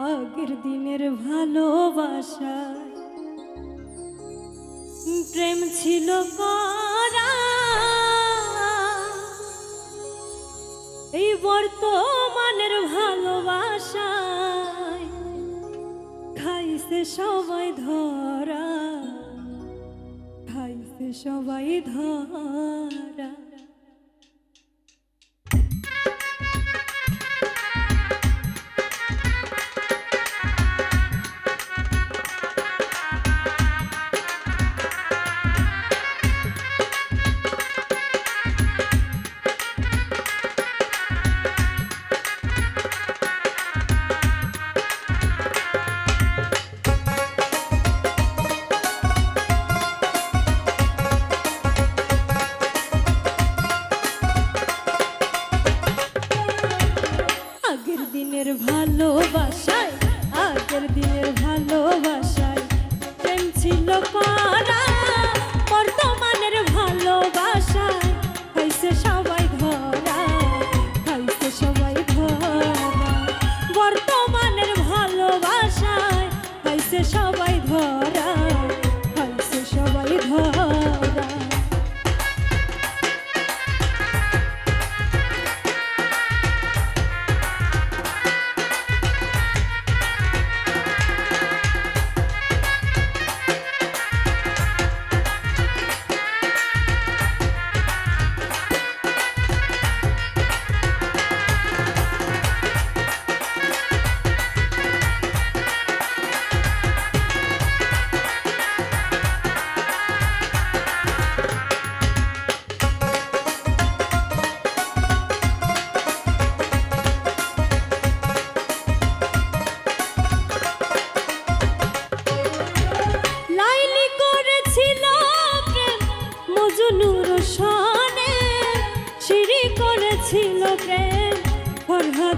আগের দিনের ভালোবাসা প্রেম ছিল এই বর্তমানের ভালোবাসায় খাইছে সবাই ধরা। খাইছে সবাই ধরা।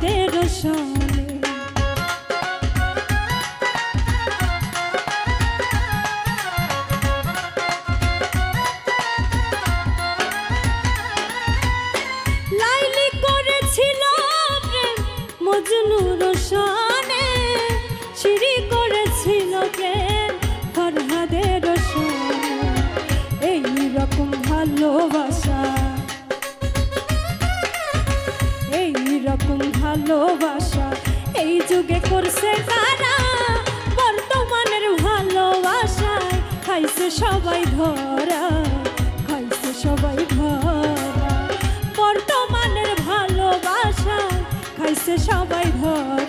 ফরহাদের সনে যুগে করছে তারা, বর্তমানের ভালোবাসায় খাইছে সবাই ধরা, খাইছে সবাই ধরা। বর্তমানের ভালোবাসায় খাইছে সবাই ধরা।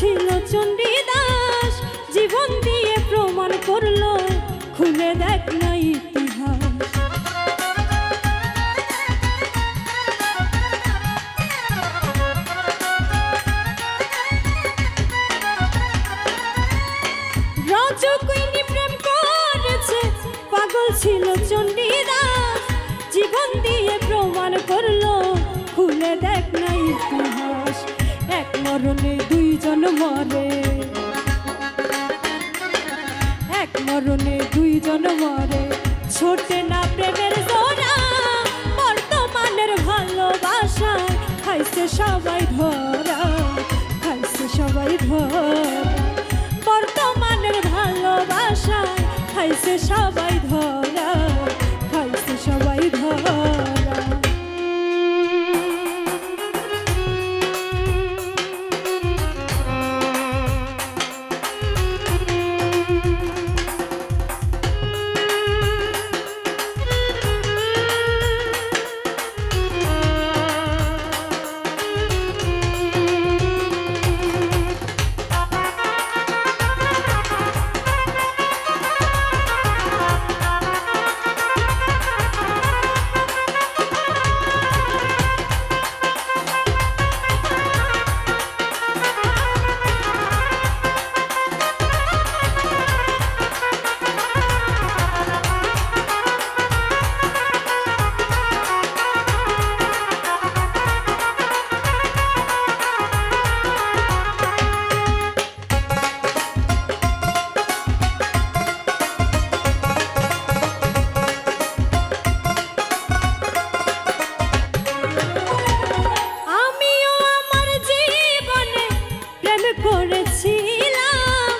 ছিল চণ্ডীদাস, জীবন দিয়ে প্রমাণ করল, খুলে দেখ না ইতিহাস। রজকুইনি প্রেম করেছে ছিল চণ্ডীদাস, জীবন দিয়ে প্রমাণ করল, খুলে দেখ না ইতিহাস। এক মরণে দুইজন মরে। এক মরণে দুইজন মরে। ছোটে না প্রেমের জোড়া, বর্তমানের ভালোবাসায় খাইছে সবাই ধরা, খাইছে সবাই ধরা। বর্তমানের ভালোবাসায় খাইছে সবাই ধরা। ভেবেছিলাম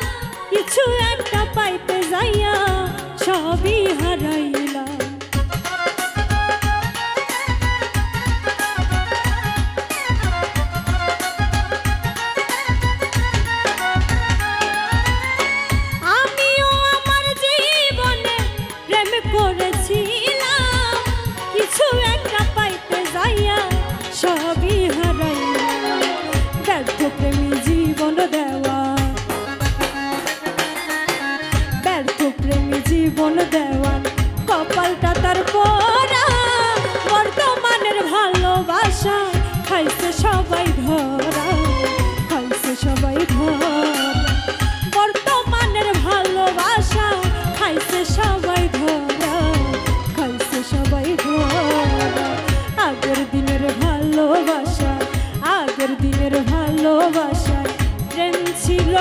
কিছু একটা পাইতে যাইয়া সবই হারাইয়া ভরা, খাইছে সবাই বর্তমানের ভালোবাসা সবাই সবাই আগের দিনের ভালোবাসা, আগের দিনের ভালোবাসা ট্রেন ছিল